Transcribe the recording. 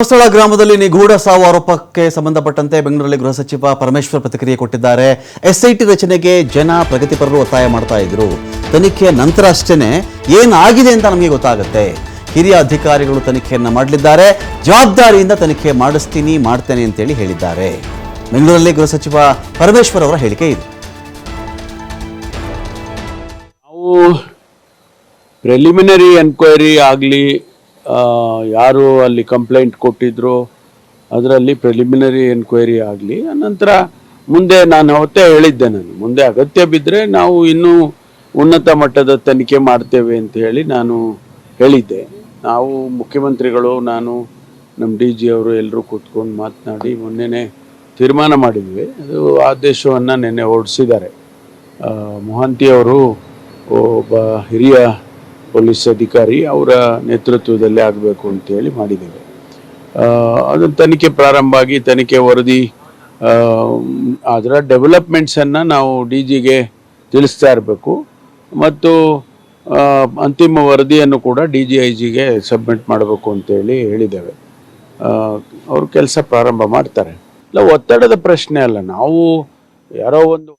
ಧರ್ಮಸ್ಥಳ ಗ್ರಾಮದಲ್ಲಿ ನಿಗೂಢ ಸಾವು ಆರೋಪಕ್ಕೆ ಸಂಬಂಧಪಟ್ಟಂತೆ ಬೆಂಗಳೂರಲ್ಲಿ ಗೃಹ ಸಚಿವ ಪರಮೇಶ್ವರ್ ಪ್ರತಿಕ್ರಿಯೆ ಕೊಟ್ಟಿದ್ದಾರೆ. ಎಸ್ಐಟಿ ರಚನೆಗೆ ಜನ ಪ್ರಗತಿಪರರು ಒತ್ತಾಯ ಮಾಡ್ತಾ ಇದ್ರು. ತನಿಖೆಯ ನಂತರ ಅಷ್ಟೇನೆ ಏನಾಗಿದೆ ಅಂತ ನಮಗೆ ಗೊತ್ತಾಗುತ್ತೆ. ಹಿರಿಯ ಅಧಿಕಾರಿಗಳು ತನಿಖೆಯನ್ನು ಮಾಡಲಿದ್ದಾರೆ. ಜವಾಬ್ದಾರಿಯಿಂದ ತನಿಖೆ ಮಾಡಿಸ್ತೀನಿ, ಮಾಡ್ತೇನೆ ಅಂತೇಳಿ ಹೇಳಿದ್ದಾರೆ. ಬೆಂಗಳೂರಲ್ಲಿ ಗೃಹ ಸಚಿವ ಪರಮೇಶ್ವರ್ ಅವರ ಹೇಳಿಕೆ ಇದು. ನಾವು ಪ್ರಿಲಿಮಿನರಿ ಎನ್ಕ್ವೈರಿ ಆಗಲಿ ಯಾರು ಅಲ್ಲಿ ಕಂಪ್ಲೇಂಟ್ ಕೊಟ್ಟಿದ್ರು, ಅದರಲ್ಲಿ ಪ್ರಿಲಿಮಿನರಿ ಎನ್ಕ್ವೈರಿ ಆಗಲಿ ನಂತರ ಮುಂದೆ ನಾನು ಅವತ್ತೇ ಹೇಳಿದ್ದೆ ನಾನು. ಮುಂದೆ ಅಗತ್ಯ ಬಿದ್ದರೆ ನಾವು ಇನ್ನೂ ಉನ್ನತ ಮಟ್ಟದ ತನಿಖೆ ಮಾಡ್ತೇವೆ ಅಂತ ಹೇಳಿ ನಾನು ಹೇಳಿದ್ದೆ. ನಾವು ಮುಖ್ಯಮಂತ್ರಿಗಳು, ನಾನು ನಮ್ಮ ಡಿ ಜಿ ಅವರು ಎಲ್ಲರೂ ಕೂತ್ಕೊಂಡು ಮಾತನಾಡಿ ಮೊನ್ನೆನೇ ತೀರ್ಮಾನ ಮಾಡಿದ್ವಿ. ಅದು ಆದೇಶವನ್ನು ನೆನ್ನೆ ಹೊರಡಿಸಿದ್ದಾರೆ. ಮೊಹಂತಿ ಅವರು ಒಬ್ಬ ಹಿರಿಯ ಪೊಲೀಸ್ ಅಧಿಕಾರಿ ಅವರ ನೇತೃತ್ವದಲ್ಲಿ ಆಗಬೇಕು ಅಂತೇಳಿ ಮಾಡಿದ್ದೇವೆ. ಅದು ತನಿಖೆ ಪ್ರಾರಂಭ ಆಗಿ ತನಿಖೆ ವರದಿ ಅದರ ಡೆವಲಪ್ಮೆಂಟ್ಸನ್ನು ನಾವು ಡಿ ಜಿಗೆ ತಿಳಿಸ್ತಾ ಇರಬೇಕು. ಮತ್ತು ಅಂತಿಮ ವರದಿಯನ್ನು ಕೂಡ ಡಿ ಜಿ ಐ ಜಿಗೆ ಸಬ್ಮಿಟ್ ಮಾಡಬೇಕು ಅಂತೇಳಿ ಹೇಳಿದ್ದೇವೆ. ಅವರು ಕೆಲಸ ಪ್ರಾರಂಭ ಮಾಡ್ತಾರೆ. ಇಲ್ಲ, ಒತ್ತಡದ ಪ್ರಶ್ನೆ ಅಲ್ಲ. ನಾವು ಯಾರೋ ಒಂದು